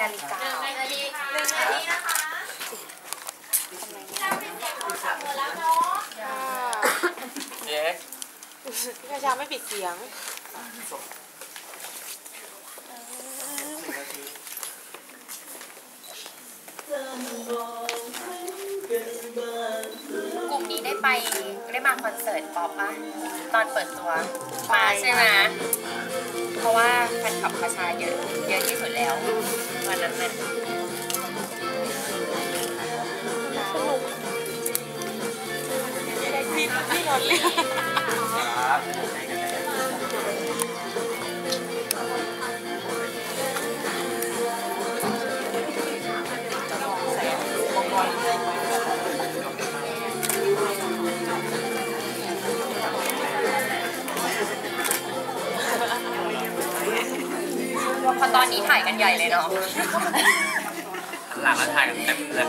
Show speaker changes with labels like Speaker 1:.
Speaker 1: นาฬิกา
Speaker 2: หนึ่งนาทีหนึ่งนาทีนะคะเราเป็นเด็กโทรศัพท์หมดแล้วเนาะ
Speaker 3: เอ๊ะ
Speaker 1: พี่กระชาไม่ปิดเสียงกลุ่มนี้ได้ไปได้มาคอนเสิร์ตป๊อปปะตอนเปิดตัวมาใช่ไหมเพราะ ขับคาชาเยอะเยอะที่สุดแล้ววันนั้นน่ะ
Speaker 3: สนุก
Speaker 1: พี่พี่นอนเลย ตอนนี้ถ่ายกันใหญ่เลยเนาะ
Speaker 3: หลังแล้วถ่ายกันเต็มเลย